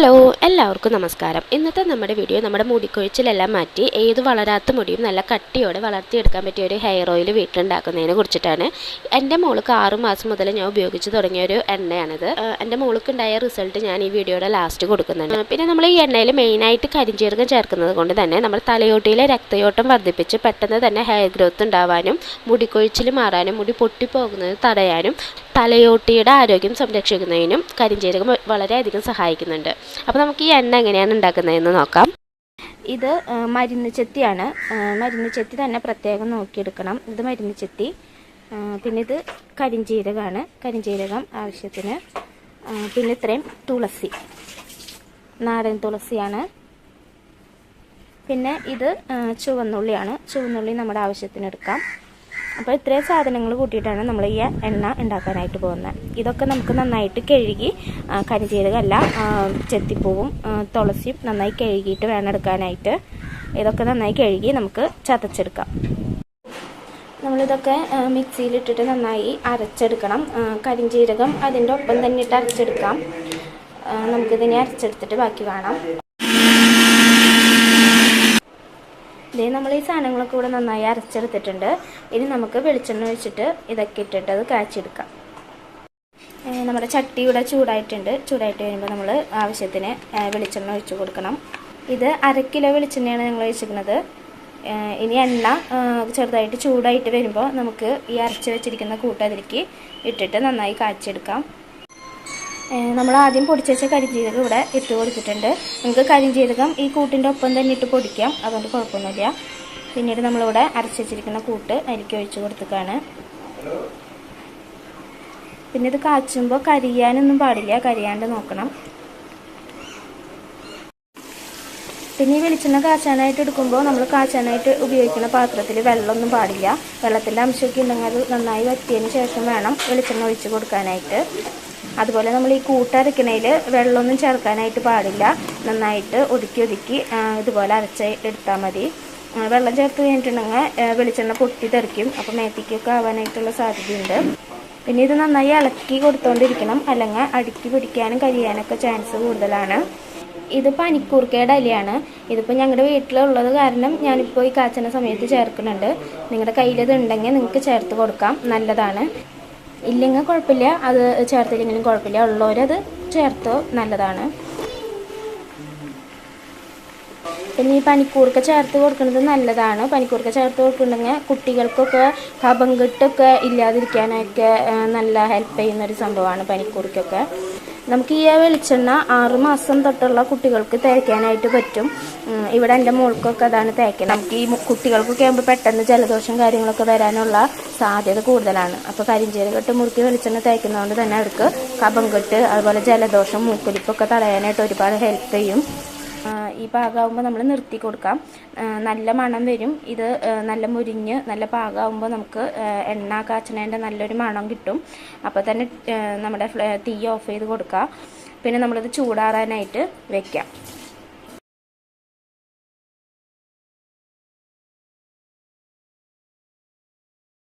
Hello എല്ലാവർക്കും നമസ്കാരം. ഇന്നത്തെ നമ്മുടെ വീഡിയോ നമ്മുടെ മുടിക്കൊഴിച്ചിലെല്ലാം മാറ്റി ഏത് വളരാത്ത മുടിയും നല്ല കട്ടിയോടെ വളർത്തിയെടുക്കാൻ പറ്റിയ ഒരു ഹെയർ ഓയിൽ വീട്ടിലുണ്ടാക്കുന്നതിനെ കുറിച്ചിട്ടാണ്. എന്റെ മോൾക്ക് ആറു മാസം മുതൽ ഞാൻ ഉപയോഗിച്ച് തുടങ്ങിയ ഒരു എണ്ണയാണിത്. എന്റെ മോൾക്കുണ്ടായ റിസൾട്ട് ഞാൻ ഈ വീഡിയോയുടെ ലാസ്റ്റ് കൊടുക്കുന്നുണ്ട്. പിന്നെ നമ്മൾ ഈ എണ്ണയിൽ മെയിനായിട്ട് കരിഞ്ചീരകം ചേർക്കുന്നത് കൊണ്ട് തന്നെ നമ്മൾ തലയോട്ടിയിലെ രക്തയോട്ടം വർദ്ധിപ്പിച്ച് പെട്ടെന്ന് തന്നെ ഹെയർ ഗ്രോത്ത് ഉണ്ടാവാനും മുടിക്കൊഴിച്ചിൽ മാറാനും മുടി പൊട്ടിപ്പോകുന്നത് തടയാനും തലയോട്ടിയുടെ ആരോഗ്യം സംരക്ഷിക്കുന്നതിനും കരിഞ്ചീരകം വളരെയധികം സഹായിക്കുന്നുണ്ട്. അപ്പോൾ നമുക്ക് ഈ എണ്ണ എങ്ങനെയാണ് ഉണ്ടാക്കുന്നതെന്ന് നോക്കാം. ഇത് മരുന്ന് ചെത്തിയാണ്. മരുന്ന് ചെത്തി തന്നെ പ്രത്യേകം നോക്കിയെടുക്കണം. ഇത് മരുന്ന് ചെത്തി പിന്നെ ഇത് കരിഞ്ചീരകമാണ് കരിഞ്ചീരകം ആവശ്യത്തിന് പിന്നെ ഇത്രയും തുളസി. നാടൻ തുളസിയാണ്. പിന്നെ ഇത് ചുവന്നുള്ളിയാണ്. ചുവന്നുള്ളി നമ്മുടെ ആവശ്യത്തിന് എടുക്കാം അപ്പോൾ ഇത്രയും സാധനങ്ങൾ കൂട്ടിയിട്ടാണ് നമ്മൾ ഈ എണ്ണ ഉണ്ടാക്കാനായിട്ട് പോകുന്നത്. ഇതൊക്കെ നമുക്ക് നന്നായിട്ട് കഴുകി കരിചീരകല്ല ചെത്തിപ്പൂവും തുളസിയും നന്നായി കഴുകിയിട്ട് വേണം എടുക്കാനായിട്ട്. ഇതൊക്കെ നന്നായി കഴുകി നമുക്ക് ചതച്ചെടുക്കാം. നമ്മളിതൊക്കെ മിക്സിയിലിട്ടിട്ട് നന്നായി അരച്ചെടുക്കണം. കരിഞ്ചീരകം അതിന്റെ ഒപ്പം തന്നെ ഇട്ട് അരച്ചെടുക്കാം. നമുക്കിതിനെ അരച്ചെടുത്തിട്ട് ബാക്കി കാണാം ഇതേ നമ്മൾ ഈ സാധനങ്ങളൊക്കെ ഇവിടെ നന്നായി അരച്ചെടുത്തിട്ടുണ്ട്. ഇനി നമുക്ക് വെളിച്ചെണ്ണ ഒഴിച്ചിട്ട് ഇതൊക്കെ ഇട്ടിട്ട് അത് കാച്ചെടുക്കാം നമ്മുടെ ചട്ടി ഇവിടെ ചൂടായിട്ടുണ്ട്. ചൂടായിട്ട് കഴിയുമ്പോൾ നമ്മൾ ആവശ്യത്തിന് വെളിച്ചെണ്ണ ഒഴിച്ചു കൊടുക്കണം. ഇത് അര കിലോ വെളിച്ചെണ്ണയാണ് ഞങ്ങൾ ഒഴിച്ചിരിക്കുന്നത്. ഇനി എണ്ണ ചെറുതായിട്ട് ചൂടായിട്ട് വരുമ്പോൾ നമുക്ക് ഈ അരച്ച് വെച്ചിരിക്കുന്ന കൂട്ട് അതിലേക്ക് ഇട്ടിട്ട് നന്നായി കാച്ചെടുക്കാം നമ്മൾ ആദ്യം പൊടിച്ച് വെച്ച കരിഞ്ജീരകം ഇവിടെ ഇട്ട് കൊടുത്തിട്ടുണ്ട്. നമുക്ക് കരിഞ്ജീരകം ഈ കൂട്ടിന്റെ ഒപ്പം തന്നെ ഇട്ട് പൊടിക്കാം. അതുകൊണ്ട് കുഴപ്പമൊന്നുമില്ല. പിന്നീട് നമ്മളിവിടെ അരച്ച് വെച്ചിരിക്കുന്ന കൂട്ട് അരിക്ക് ഒഴിച്ച് കൊടുത്തേക്കാണ്. പിന്നെ ഇത് കാച്ചുമ്പോൾ കരിയാനൊന്നും പാടില്ല. കരിയാണ്ട് നോക്കണം. പിന്നെ ഈ വെളിച്ചെണ്ണ കാച്ചാനായിട്ട് എടുക്കുമ്പോൾ നമ്മൾ കാച്ചാനായിട്ട് ഉപയോഗിക്കുന്ന പാത്രത്തിൽ വെള്ളമൊന്നും പാടില്ല. വെള്ളത്തിന്റെ അംശമൊക്കെ ഉണ്ടെങ്കിൽ അത് നന്നായി വറ്റിയതിന് ശേഷം വേണം വെളിച്ചെണ്ണ ഒഴിച്ച് കൊടുക്കാനായിട്ട്. അതുപോലെ നമ്മൾ ഈ കൂട്ടരക്കണയിൽ വെള്ളമൊന്നും ചേർക്കാനായിട്ട് പാടില്ല. നന്നായിട്ട് ഒതുക്കി ഒതുക്കി ഇതുപോലെ അരച്ച് എടുത്താൽ മതി. വെള്ളം ചേർത്ത് കഴിഞ്ഞിട്ടുണ്ടെങ്കിൽ വെളിച്ചെണ്ണ പൊട്ടി തെറിക്കും. അപ്പോൾ മേത്തിക്കൊക്കെ ആവാനായിട്ടുള്ള സാധ്യതയുണ്ട്. പിന്നെ ഇത് നന്നായി ഇളക്കി കൊടുത്തോണ്ടിരിക്കണം. അല്ലെങ്കിൽ അടുക്കി പിടിക്കാനും കഴിയാനൊക്കെ ചാൻസ് കൂടുതലാണ്. ഇത് പനിക്കൂർക്കയുടെ ഇലയാണ് ഇതിപ്പോൾ ഞങ്ങളുടെ വീട്ടിലുള്ളത് കാരണം ഞാനിപ്പോൾ ഈ കാച്ചണ സമയത്ത് ചേർക്കുന്നുണ്ട്. നിങ്ങളുടെ കയ്യിലത് ഉണ്ടെങ്കിൽ നിങ്ങൾക്ക് ചേർത്ത് കൊടുക്കാം. നല്ലതാണ്. ഇല്ലെങ്കിൽ കുഴപ്പമില്ല. അത് ചേർത്തില്ലെങ്കിലും കുഴപ്പമില്ല. ഉള്ളവരത് ചേർത്തോ നല്ലതാണ്. പിന്നെ ഈ പനിക്കൂർക്ക ചേർത്ത് കൊടുക്കുന്നത് നല്ലതാണ്. പനിക്കൂർക്ക ചേർത്ത് കൊടുക്കുന്നുണ്ടെങ്കിൽ കുട്ടികൾക്കൊക്കെ കപം കിട്ടൊക്കെ ഇല്ലാതിരിക്കാനൊക്കെ നല്ല ഹെൽപ്പ് ചെയ്യുന്ന ഒരു സംഭവമാണ് പനിക്കൂർക്കൊക്കെ. നമുക്ക് ഈ വെളിച്ചെണ്ണ ആറ് മാസം തൊട്ടുള്ള കുട്ടികൾക്ക് തേക്കാനായിട്ട് പറ്റും. ഇവിടെ എന്റെ മോൾക്കൊക്കെ അതാണ് തേക്കുന്നത് നമുക്ക് ഈ കുട്ടികൾക്കൊക്കെ ആകുമ്പോൾ പെട്ടെന്ന് ജലദോഷം കാര്യങ്ങളൊക്കെ വരാനുള്ള സാധ്യത കൂടുതലാണ്. അപ്പോൾ കരിഞ്ചീരകെട്ട് മുറുക്കി വെളിച്ചെണ്ണ തേക്കുന്നതുകൊണ്ട് തന്നെ അവർക്ക് കഫം കെട്ട് അതുപോലെ ജലദോഷം മൂക്കൊലിപ്പൊക്കെ തടയാനായിട്ട് ഒരുപാട് ഹെൽപ്പ് ചെയ്യും. ഈ പാകമാകുമ്പോൾ നമ്മൾ നിർത്തി കൊടുക്കാം. നല്ല മണം വരും. ഇത് നല്ല മുരിഞ്ഞ് നല്ല പാകമാകുമ്പോൾ നമുക്ക് എണ്ണ കാച്ചണേന്റെ നല്ലൊരു മണം കിട്ടും. അപ്പോൾ തന്നെ നമ്മുടെ തീ ഓഫ് ചെയ്ത് കൊടുക്കുക പിന്നെ നമ്മളിത് ചൂടാറാനായിട്ട് വെക്കാം.